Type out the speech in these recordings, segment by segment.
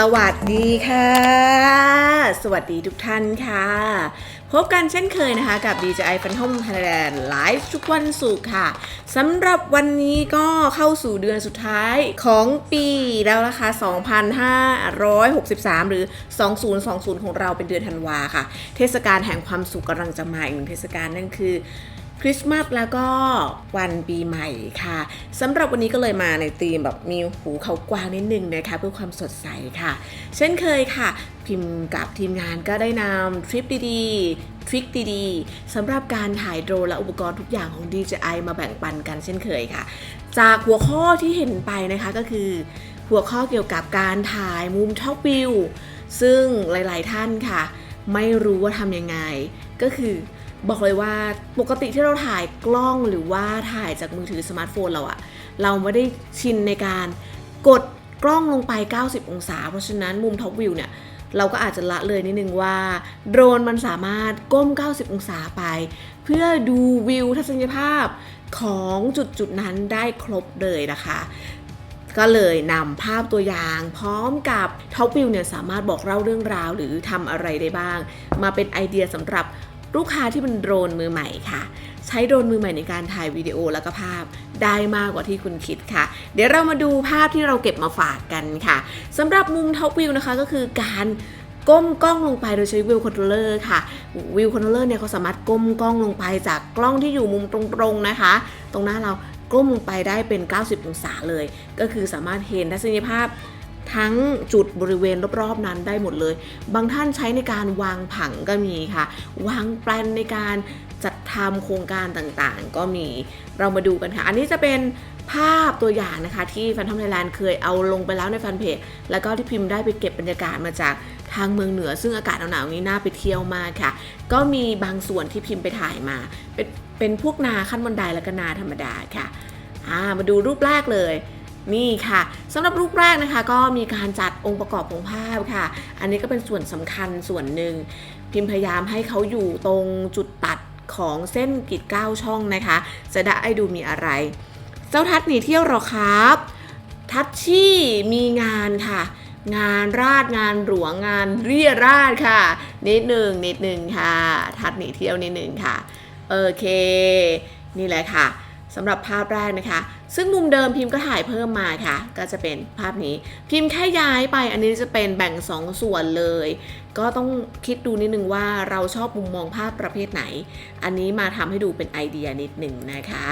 สวัสดีค่ะ สวัสดีทุกท่านค่ะ พบกันเช่นเคยนะคะกับ DJI Phantom Thailand Live ทุกวันศุกร์ค่ะสำหรับวันนี้ก็เข้าสู่เดือนสุดท้ายของปีแล้วนะคะ 2563 หรือ 2020 ของเราเป็นเดือนธันวาค่ะ เทศกาลแห่งความสุขกำลังจะมาอีกหนึ่งเทศกาลนั่นคือ ริสต์มาสแล้วก็วันปีใหม่ค่ะสำหรับวันนี้ก็เลยมาในธีมแบบมีหูเขากว้างนิดนึงนะคะเพื่อความสดใสค่ะ เช่นเคยค่ะ พิมพ์กับทีมงานก็ได้นำทริปดีๆทริคดีๆสำหรับการถ่ายโดรนและอุปกรณ์ทุกอย่างของ DJI มาแบ่งปันกันเช่นเคยค่ะ จากหัวข้อที่เห็นไปนะคะก็คือ หัวข้อเกี่ยวกับการถ่ายมุมท็อปวิวซึ่งหลาย ๆ ท่านค่ะ ไม่รู้ว่าทำยังไงก็คือ บอกเลยว่าปกติที่เราถ่ายกล้องหรือว่าถ่ายจากมือถือสมาร์ทโฟนเราอะเราไม่ได้ชินในการกดกล้องลงไป 90 องศา เพราะฉะนั้นมุมท็อปวิวเนี่ยเราก็อาจจะละเลยนิดนึงว่าโดรนมันสามารถก้ม 90 องศาไป เพื่อดูวิวทัศนียภาพของจุดจุดนั้นได้ครบเลยนะคะ ก็เลยนำภาพตัวอย่างพร้อมกับท็อปวิวเนี่ยสามารถบอกเล่าเรื่องราวหรือทำอะไรได้บ้าง มาเป็นไอเดียสำหรับ ลูกค้าที่เป็นโดรนมือใหม่ค่ะ ใช้โดรนมือใหม่ในการถ่ายวิดีโอแล้วก็ภาพได้มากกว่าที่คุณคิดค่ะ เดี๋ยวเรามาดูภาพที่เราเก็บมาฝากกันค่ะสำหรับมุมท็อปวิวนะคะก็คือการก้มกล้องลงไปโดยใช้วิวคอนโทรลเลอร์ค่ะวิวคอนโทรลเลอร์เนี่ยเขาสามารถก้มกล้องลงไปจากกล้องที่อยู่มุมตรงๆนะคะ ตรงหน้าเราก้มลงไปได้เป็น 90 องศาเลย ก็คือสามารถเห็นทัศนียภาพ ทั้งจุดบริเวณรอบๆนั้นได้หมดเลย บางท่านใช้ในการวางผังก็มีค่ะ วางแปลนในการจัดทำโครงการต่างๆ ก็มี เรามาดูกันค่ะ อันนี้จะเป็นภาพตัวอย่างนะคะ ที่แฟนทอมไทยแลนด์เคยเอาลงไปแล้วในแฟนเพจ แล้วก็ที่พิมพ์ได้ไปเก็บบรรยากาศมาจากทางเมืองเหนือ ซึ่งอากาศหนาวๆนี้น่าไปเที่ยวมากค่ะ ก็มีบางส่วนที่พิมพ์ไปถ่ายมา เป็นเป็นพวกนาขั้นบันไดและก็นาธรรมดาค่ะ มาดูรูปแรกเลย นี่ค่ะสำหรับรูปแรกนะคะ ก็มีการจัดองค์ประกอบของภาพค่ะ อันนี้ก็เป็นส่วนสำคัญส่วนหนึ่ง พิมพ์พยายามให้เขาอยู่ตรงจุดตัดของเส้นกรีดเก้าช่องนะคะ จะได้ดูมีอะไร เจ้าทัดหนีเที่ยวหรอครับ ทัชชี่มีงานค่ะ งานราดงานหลวงงานเรียราดค่ะ นิดหนึ่งนิดหนึ่งค่ะ ทัดหนีเที่ยวนิดหนึ่งค่ะโอเค นี่แหละค่ะสำหรับภาพแรกนะคะ ซึ่งมุมเดิมพิมพ์ก็ถ่ายเพิ่มมาค่ะ ก็จะเป็นภาพนี้ พิมพ์แค่ย้ายไป อันนี้จะเป็นแบ่ง2ส่วนเลย ก็ต้องคิดดูนิดนึงว่าเราชอบมุมมองภาพประเภทไหน อันนี้มาทำให้ดูเป็นไอเดียนิดหนึ่งนะคะ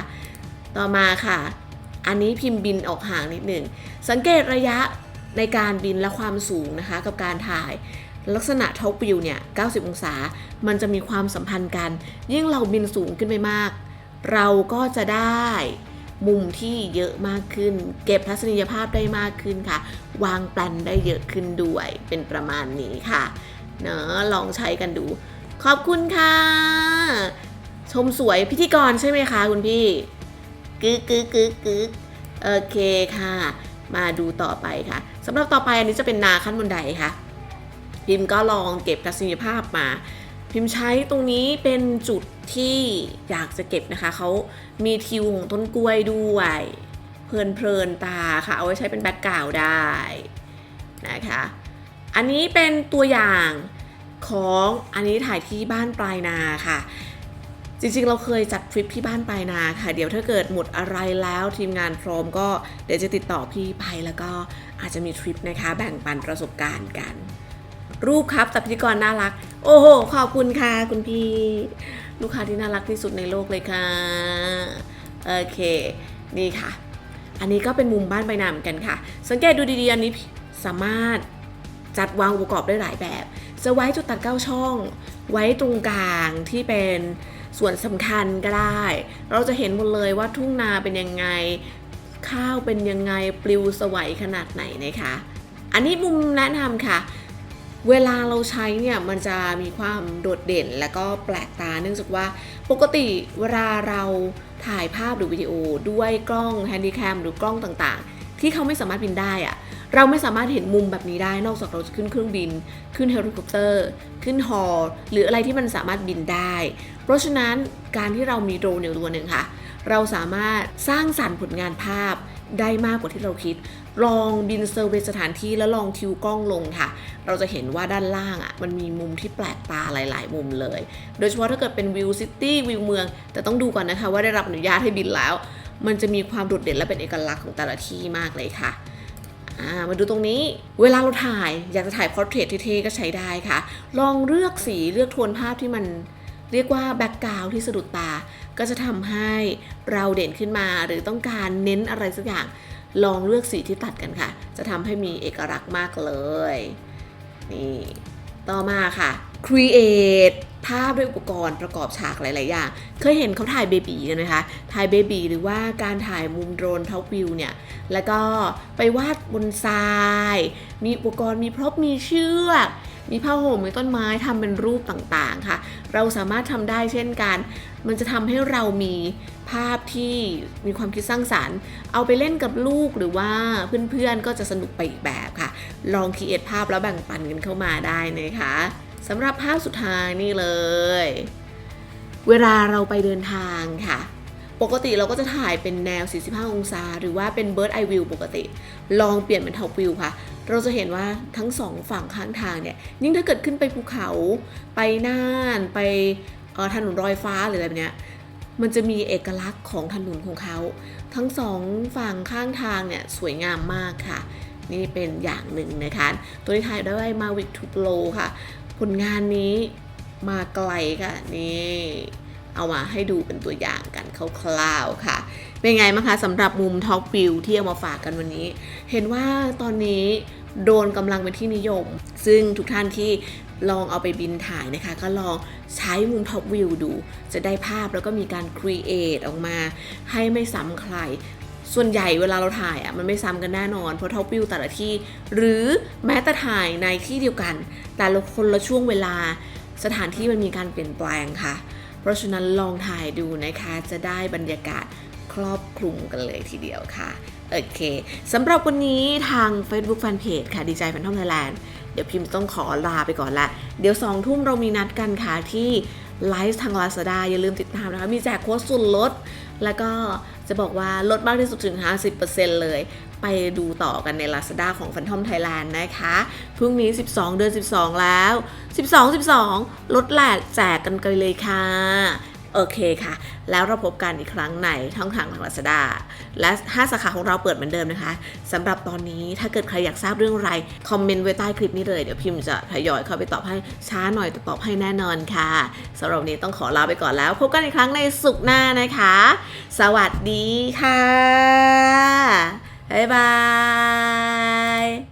ต่อมาค่ะ อันนี้พิมพ์บินออกห่างนิดหนึ่ง สังเกตระยะในการบินและความสูงนะคะ กับการถ่ายลักษณะท็อปวิวเนี่ย 90 องศา มันจะมีความสัมพันธ์กัน ยิ่งเราบินสูงขึ้นไปมาก เราก็จะได้ มุมที่เยอะมากขึ้น เก็บทัศนียภาพได้มากขึ้นค่ะ วางแปลนได้เยอะขึ้นด้วยเป็นประมาณนี้ค่ะเนอะลองใช้กันดู ขอบคุณค่ะ ชมสวยพิธีกรใช่ไหมคะคุณพี่กึกกึกกึกกึกโอเคค่ะ มาดูต่อไปค่ะสำหรับต่อไปอันนี้จะเป็นนาขั้นบันไดค่ะพิมพ์ก็ลองเก็บทัศนียภาพมา พิมพ์ใช้ตรงนี้เป็นจุดที่อยากจะเก็บนะคะ เขามีทิวของต้นกล้วยด้วยเพลินเพลินๆตาค่ะ เอาไว้ใช้เป็นแบ็กกราวด์ได้นะคะ อันนี้เป็นตัวอย่างของอันนี้ถ่ายที่บ้านปลายนาค่ะ จริงๆ เราเคยจัดทริปที่บ้านปลายนาค่ะ เดี๋ยวถ้าเกิดหมดอะไรแล้วทีมงานพร้อมก็เดี๋ยวจะติดต่อพี่ไปแล้วก็อาจจะมีทริปนะคะ แบ่งปันประสบการณ์กัน รูปครับแต่พิธีกรน่ารัก โอ้โห ขอบคุณค่ะ คุณพี่ ลูกค้าที่น่ารักที่สุดในโลกเลยค่ะ โอเค นี่ค่ะ อันนี้ก็เป็นมุมบ้านใบนาเหมือนกันค่ะ สังเกตดูดีๆ อันนี้สามารถจัดวางอุปกรณ์ได้หลายแบบ จะไว้จุดตัดเก้าช่อง ไว้ตรงกลางที่เป็นส่วนสำคัญก็ได้ เราจะเห็นหมดเลยว่าทุ่งนาเป็นยังไง ข้าวเป็นยังไง ปลิวสวัยขนาดไหนนะคะ อันนี้มุมแนะนำค่ะ เวลาเราใช้เนี่ยมันจะมีความโดดเด่นและก็แปลกตาเนื่องจากว่าปกติเวลาเราถ่ายภาพหรือวิดีโอด้วยกล้องแฮนดี้แคมหรือกล้องต่างๆ ที่เขาไม่สามารถบินได้อะเราไม่สามารถเห็นมุมแบบนี้ได้นอกจากเราจะขึ้นเครื่องบิน ขึ้นเฮลิคอปเตอร์ ขึ้นฮอหรืออะไรที่มันสามารถบินได้ เพราะฉะนั้นการที่เรามีโดรนอยู่ตัวหนึ่งค่ะ เราสามารถสร้างสรรค์ผลงานภาพได้มากกว่าที่เราคิด ลองบินเซอร์เวสถานที่แล้วลองทิวกล้องลงค่ะ เราจะเห็นว่าด้านล่างอะ่ะมันมีมุมที่แปลกตาหลาย ๆ มุมเลย โดยเฉพาะถ้าเกิดเป็นวิวซิตี้วิวเมือง แต่ต้องดูก่อนนะคะว่าได้รับอนุญาตให้บินแล้ว มันจะมีความโดดเด่นและเป็นเอกลักษณ์ของแต่ละที่มากเลยค่ะามาดูตรงนี้เวลาเราถ่ายอยากจะถ่ายพอร์เทรตเท่ๆก็ใช้ได้ค่ะ ลองเลือกสีเลือกโทนภาพที่มัน เรียกว่าแบ็กกราวที่สะดุดตา ก็จะทำให้เราเด่นขึ้นมาหรือต้องการเน้นอะไรสักอย่าง ลองเลือกสีที่ตัดกันค่ะ จะทำให้มีเอกลักษณ์มากเลย นี่ ต่อมาค่ะ create ภาพด้วยอุปกรณ์ประกอบฉากหลาย ๆ อย่าง เคยเห็นเขาถ่ายเบบีกันไหมคะ ถ่ายเบบีหรือว่าการถ่ายมุมโดรนท็อปวิวเนี่ย แล้วก็ไปวาดบนทราย มีอุปกรณ์ มีพร็อพ มีเชือก มีผ้าห่มมีต้นไม้ทำเป็นรูปต่างๆค่ะ เราสามารถทำได้เช่นกัน มันจะทำให้เรามีภาพที่มีความคิดสร้างสารรค์ เอาไปเล่นกับลูกหรือว่าเพื่อนๆก็จะสนุกไปอีกแบบค่ะ ลองคิดภาพแล้วแบ่งปันกันเข้ามาได้นะคะสำหรับภาพสุดท้ายนี่เลย เวลาเราไปเดินทางค่ะ ปกติเราก็จะถ่ายเป็นแนว 45 องศา หรือว่าเป็น bird eye view ปกติ ลองเปลี่ยนเป็น top view ค่ะ เราจะเห็นว่าทั้งสองฝั่งข้างทางเนี่ย ยิ่งถ้าเกิดขึ้นไปภูเขา ไปน่าน ไปถนนรอยฟ้าหรืออะไรแบบเนี้ย มันจะมีเอกลักษณ์ของถนนของเขา ทั้งสองฝั่งข้างทางเนี่ยสวยงามมากค่ะ นี่เป็นอย่างหนึ่งนะคะ ตัวที่ถ่ายได้มาวิกทูโปรค่ะ ผลงานนี้มาไกลค่ะ นี่ เอามาให้ดูเป็นตัวอย่างกันคร่าวๆค่ะ เป็นไงบ้างคะสำหรับมุมท็อปวิวที่เอามาฝากกันวันนี้ เห็นว่าตอนนี้โดนกำลังเป็นที่นิยม ซึ่งทุกท่านที่ลองเอาไปบินถ่ายนะคะ ก็ลองใช้มุมท็อปวิวดู จะได้ภาพแล้วก็มีการครีเอทออกมา ให้ไม่ซ้ำใครส่วนใหญ่เวลาเราถ่ายอะมันไม่ซ้ำกันแน่นอน เพราะท็อปวิวแต่ละที่ หรือแม้แต่ถ่ายในที่เดียวกัน แต่ละคนละช่วงเวลาสถานที่มันมีการเปลี่ยนแปลงค่ะ เพราะฉะนั้นลองถ่ายดูนะคะจะได้บรรยากาศครอบคลุมกันเลยทีเดียวค่ะ โอเคสำหรับวันนี้ทาง Facebook Fanpage ค่ะดีใจแฟนทอมไทยแลนด์เดี๋ยวพิมพ์ต้องขอลาไปก่อนละ เดี๋ยว2ทุ่มเรามีนัดกันค่ะที่ไลฟ์ทาง Lazada อย่าลืมติดตามนะคะ มีแจกโค้ดส่วนลด แล้วก็จะบอกว่าลดมากที่สุดถึง 50%เลย ไปดูต่อกันใน Lazada ของ Phantom Thailand นะคะ พรุ่งนี้ 12 เดือน 12 แล้ว 12 12 ลดแหลกแจกกันกันเลยค่ะ โอเคค่ะ แล้วเราพบกันอีกครั้งในช่องทางทาง Lazada และ 5 สาขาของเราเปิดเหมือนเดิมนะคะสำหรับตอนนี้ถ้าเกิดใครอยากทราบเรื่องอะไร คอมเมนต์ไว้ใต้คลิปนี้เลย เดี๋ยวพิมพ์จะทยอยเข้าไปตอบให้ช้าหน่อยแต่ตอบให้แน่นอนค่ะสำหรับวันนี้ต้องขอลาไปก่อนแล้ว พบกันอีกครั้งในสุขหน้านะคะ สวัสดีค่ะ บ๊ายบาย